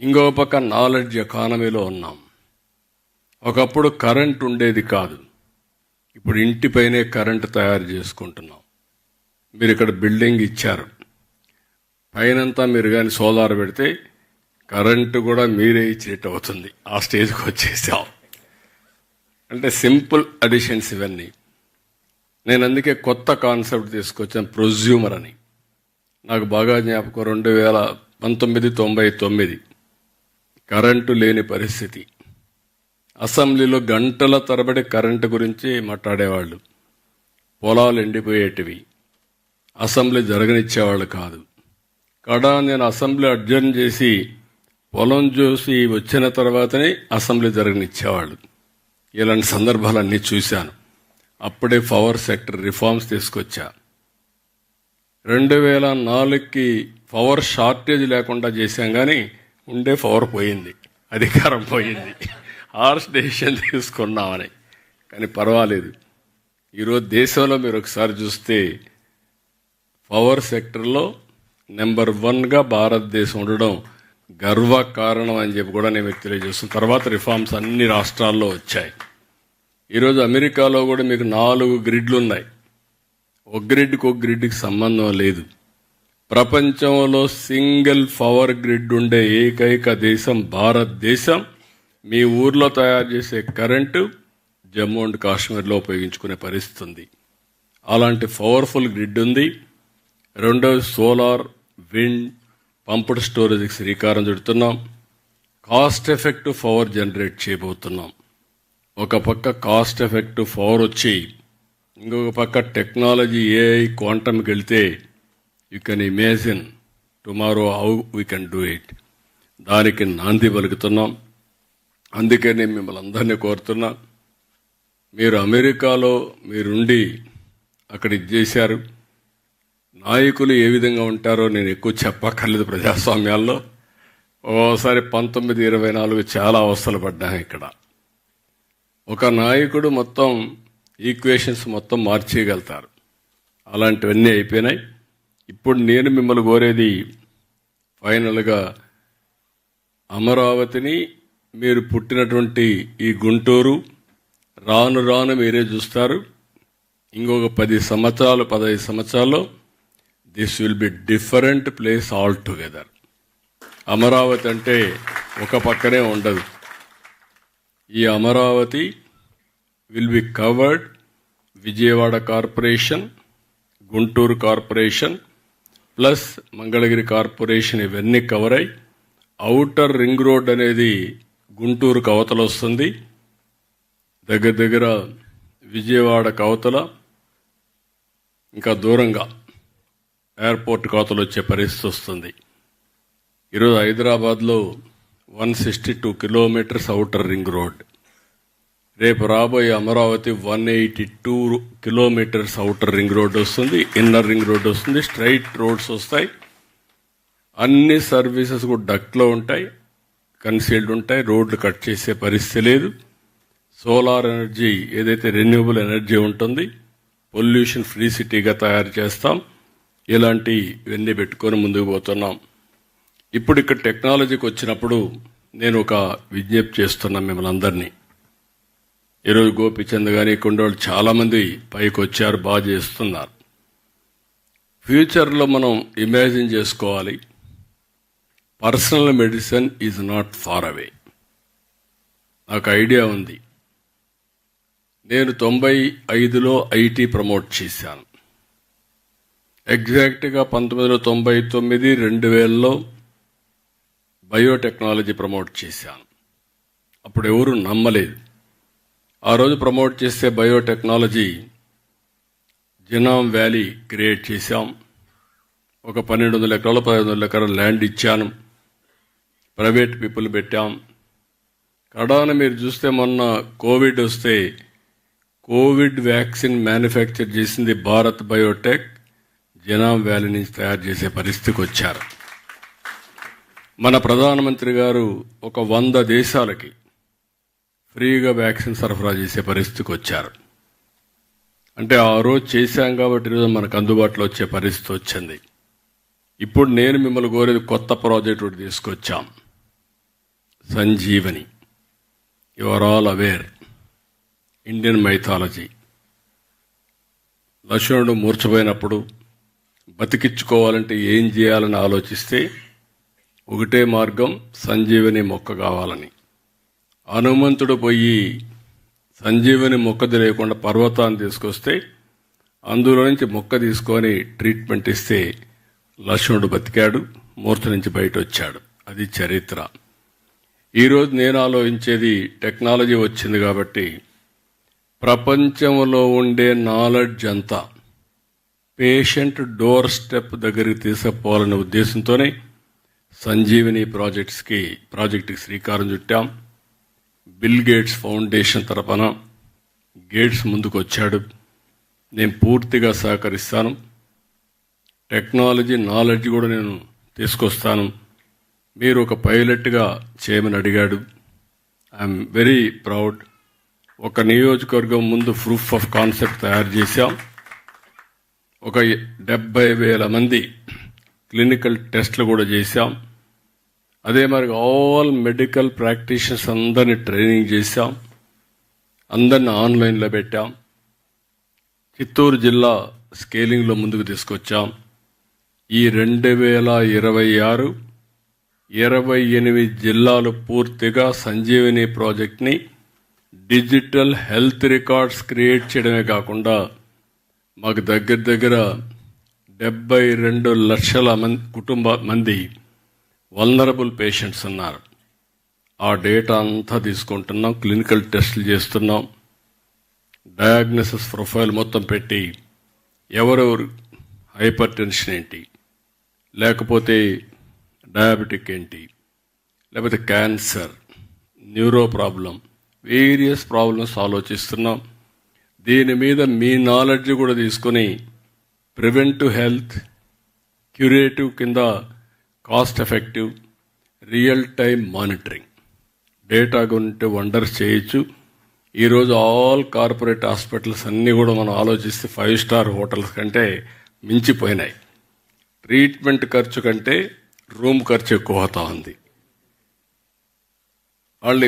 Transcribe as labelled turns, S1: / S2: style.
S1: ఇంకో పక్క నాలెడ్జ్ ఎకానమీలో ఉన్నాం. ఒకప్పుడు కరెంట్ ఉండేది కాదు. ఇప్పుడు ఇంటిపైనే కరెంట్ తయారు చేసుకుంటున్నాం. మీరు ఇక్కడ బిల్డింగ్ ఇచ్చారు. పైనంతా మీరు కానీ సోలార్ పెడితే కరెంటు కూడా మీరే ఇచ్చినట్టు అవుతుంది. ఆ స్టేజ్కి వచ్చేసాం. అంటే సింపుల్ అడిషన్స్ ఇవన్నీ. నేను అందుకే కొత్త కాన్సెప్ట్ తీసుకొచ్చాను ప్రొజ్యూమర్ అని. నాకు బాగా జ్ఞాపకం రెండు వేల పంతొమ్మిది తొంభై తొమ్మిది. కరెంటు లేని పరిస్థితి. అసెంబ్లీలో గంటల తరబడి కరెంటు గురించి మాట్లాడేవాళ్ళు. పొలాలు ఎండిపోయేటివి. అసెంబ్లీ జరగనిచ్చేవాళ్ళు కాదు. కాడా నేను అసెంబ్లీ అడ్జర్న్ చేసి పొలం చూసి వచ్చిన తర్వాతనే అసెంబ్లీ జరగనిచ్చేవాళ్ళు. ఇలాంటి సందర్భాలన్నీ చూశాను. అప్పుడే పవర్ సెక్టర్ రిఫార్మ్స్ తీసుకొచ్చా. రెండు వేల నాలుగుకి పవర్ షార్టేజ్ లేకుండా చేశాం కానీ ఉండే పవర్ పోయింది అధికారం పోయింది. ఆర్స్ డెసిషన్ తీసుకున్నామని. కానీ పర్వాలేదు. ఈరోజు దేశంలో మీరు ఒకసారి చూస్తే పవర్ సెక్టర్లో నెంబర్ వన్గా భారతదేశం ఉండడం గర్వ కారణం అని చెప్పి కూడా నేను తెలియజేస్తున్నాను. తర్వాత రిఫార్మ్స్ అన్ని రాష్ట్రాల్లో వచ్చాయి. ఈరోజు అమెరికాలో కూడా మీకు నాలుగు గ్రిడ్లు ఉన్నాయి. ఒక గ్రిడ్కి ఒక గ్రిడ్కి సంబంధం లేదు. ప్రపంచంలో సింగిల్ పవర్ గ్రిడ్ ఉండే ఏకైక దేశం భారతదేశం. మీ ఊర్లో తయారు చేసే కరెంటు జమ్మూ అండ్ కాశ్మీర్లో ఉపయోగించుకునే పరిస్థితి ఉంది అలాంటి పవర్ఫుల్ గ్రిడ్ ఉంది. రెండవ సోలార్ విండ్ పంప్డ్ స్టోరేజ్కి శ్రీకారం చుడుతున్నాం. కాస్ట్ ఎఫెక్టివ్ పవర్ జనరేట్ చేయబోతున్నాం. ఒక పక్క కాస్ట్ ఎఫెక్టివ్ పవర్ వచ్చి ఇంకొక పక్క టెక్నాలజీ ఏఐ క్వాంటమ్కి వెళ్తే you can imagine tomorrow how we can do it దానికి నాంది పలుకుతున్నాం. అందుకే నేను మిమ్మల్ని అందరినీ కోరుతున్నా. మీరు అమెరికాలో మీరుండి అక్కడ ఇది చేశారు. నాయకులు ఏ విధంగా ఉంటారో నేను ఎక్కువ చెప్పక్కర్లేదు ప్రజాస్వామ్యాల్లో. ఓసారి పంతొమ్మిది ఇరవై నాలుగు చాలా అవస్థలు పడ్డాను ఇక్కడ. ఒక నాయకుడు మొత్తం ఈక్వేషన్స్ మొత్తం మార్చేయగలుగుతారు. అలాంటివన్నీ అయిపోయినాయి. ఇప్పుడు నేను మిమ్మల్ని కోరేది ఫైనల్గా అమరావతిని మీరు పుట్టినటువంటి ఈ గుంటూరు రాను రాను మీరే చూస్తారు. ఇంకొక పది సంవత్సరాలు పదహైదు సంవత్సరాల్లో this will be different place all together Amaravati అంటే ఒక పక్కనే ఉండదు. ఈ Amaravati will be covered Vijayawada corporation Guntur corporation plus Mangalagiri corporation ఇవన్నీ కవర్ అయి అవుటర్ రింగ్ రోడ్ అనేది గుంటూరు కవతలు వస్తుంది. దగ్గర దగ్గర విజయవాడ కవతల ఇంకా దూరంగా ఎయిర్పోర్ట్ కవతలు వచ్చే పరిస్థితి వస్తుంది. ఈరోజు హైదరాబాద్లో one sixty two kilometres outer ring road. రేపు రాబోయే Amaravati one eighty two kilometres outer ring road వస్తుంది ఇన్నర్ రింగ్ రోడ్ వస్తుంది స్ట్రైట్ రోడ్స్ వస్తాయి. అన్ని సర్వీసెస్ కూడా డక్ట్లో ఉంటాయి కన్సీల్డ్ ఉంటాయి రోడ్లు కట్ చేసే పరిస్థితి లేదు. సోలార్ ఎనర్జీ ఏదైతే రెన్యూబుల్ ఎనర్జీ ఉంటుంది పొల్యూషన్ ఫ్రీ సిటీగా తయారు చేస్తాం. ఇలాంటి ఇవన్నీ పెట్టుకొని ముందుకు పోతున్నాం. ఇప్పుడు ఇక్కడ టెక్నాలజీకి వచ్చినప్పుడు నేను ఒక విజ్ఞప్తి చేస్తున్నాను మిమ్మల్ని అందరినీ. ఈరోజు గోపిచంద్ కానీ కొండోళ్ళు చాలామంది పైకి వచ్చారు బాగా చేస్తున్నారు. ఫ్యూచర్లో మనం ఇమాజిన్ చేసుకోవాలి. Personal medicine is not far away. నాకు ఐడియా ఉంది. నేను తొంభై ఐదులో ఐటీ ప్రమోట్ చేశాను. ఎగ్జాక్ట్గా పంతొమ్మిది వందల తొంభై తొమ్మిది రెండు వేలలో బయోటెక్నాలజీ ప్రమోట్ చేశాను. అప్పుడు ఎవరు నమ్మలేదు. ఆ రోజు ప్రమోట్ చేసే బయోటెక్నాలజీ జినామ్ వ్యాలీ క్రియేట్ చేశాం. ఒక పన్నెండు వందల ఎకరాలు పదిహేను వందల ఎకరాలు ల్యాండ్ ఇచ్చాను. ప్రైవేట్ పీపుల్ పెట్టాం. కడాన మీరు చూస్తే మొన్న కోవిడ్ వస్తే కోవిడ్ వ్యాక్సిన్ మ్యానుఫ్యాక్చర్ చేసింది భారత్ బయోటెక్. జనామ్ వ్యాలీ నుంచి తయారు చేసే పరిస్థితికి వచ్చారు. మన ప్రధానమంత్రి గారు ఒక వంద దేశాలకి ఫ్రీగా వ్యాక్సిన్ సరఫరా చేసే పరిస్థితికి వచ్చారు. అంటే ఆ రోజు చేశాం కాబట్టి ఈరోజు మనకు అందుబాటులో వచ్చే పరిస్థితి వచ్చింది. ఇప్పుడు నేను మిమ్మల్ని కోరేది కొత్త ప్రాజెక్ట్ ఒకటి తీసుకొచ్చాం. Sanjeevani. You are all aware Indian mythology లక్ష్మణుడు మూర్చపోయినప్పుడు బతికించుకోవాలంటే ఏం చేయాలని ఆలోచిస్తే ఒకటే మార్గం సంజీవని మొక్క కావాలని. హనుమంతుడు పోయి సంజీవని మొక్క తెలియకుండా పర్వతాన్ని తీసుకొస్తే అందులో నుంచి మొక్క తీసుకొని ట్రీట్మెంట్ ఇస్తే లక్ష్మణుడు బతికాడు మూర్త నుంచి బయట వచ్చాడు అది చరిత్ర. ఈరోజు నేను ఆలోచించేది టెక్నాలజీ వచ్చింది కాబట్టి ప్రపంచంలో ఉండే నాలెడ్జ్ అంతా పేషెంట్ డోర్ స్టెప్ దగ్గరికి తీసుకుపోవాలనే ఉద్దేశంతోనే సంజీవిని ప్రాజెక్ట్స్కి ప్రాజెక్టుకి శ్రీకారం చుట్టాం. బిల్ గేట్స్ ఫౌండేషన్ తరపున గేట్స్ ముందుకు వచ్చాడు నేను పూర్తిగా సహకరిస్తాను. టెక్నాలజీ నాలెడ్జ్ కూడా నేను తీసుకొస్తాను. మీరు ఒక పైలట్గా చేయమని అడిగాడు. I'm very proud. ఒక నియోజకవర్గం ముందు ప్రూఫ్ ఆఫ్ కాన్సెప్ట్ తయారు చేశాం. ఒక డెబ్బై వేల మంది క్లినికల్ టెస్ట్లు కూడా చేశాం. అదే మరి ఆల్ మెడికల్ ప్రాక్టీషనర్స్ అందరినీ ట్రైనింగ్ చేశాం. అందరిని ఆన్లైన్లో పెట్టాం. చిత్తూరు జిల్లా స్కేలింగ్లో ముందుకు తీసుకొచ్చాం. ఈ రెండు వేల ఇరవై ఆరు ఇరవై ఎనిమిది జిల్లాలు పూర్తిగా సంజీవిని ప్రాజెక్ట్ని డిజిటల్ హెల్త్ రికార్డ్స్ క్రియేట్ చేయడమే కాకుండా మాకు దగ్గర దగ్గర డెబ్బై రెండు లక్షల మంది కుటుంబ మంది వల్నరబుల్ పేషెంట్స్ ఉన్నారు ఆ డేటా అంతా తీసుకుంటున్నాం క్లినికల్ టెస్టులు చేస్తున్నాం. డయాగ్నోసిస్ ప్రొఫైల్ మొత్తం పెట్టి ఎవరెవరు హైపర్ టెన్షన్ ఏంటి? లేకపోతే డయాబెటిక్ ఏంటి? లేకపోతే cancer neuro problem various problems ఆలోచిస్తున్నాం. దీని మీద మీ నాలెడ్జ్ కూడా తీసుకొని ప్రివెంటివ్ హెల్త్ క్యూరేటివ్ కింద cost effective real time monitoring data గురించి వండర్స్ చేయొచ్చు ఈరోజు ఆల్ కార్పొరేట్ హాస్పిటల్స్ అన్నీ కూడా మనం ఆలోచిస్తే ఫైవ్ స్టార్ హోటల్స్ కంటే మించిపోయినాయి. ట్రీట్మెంట్ ఖర్చు కంటే రూమ్ ఖర్చు ఎక్కువ అవుతా ఉంది. వాళ్ళు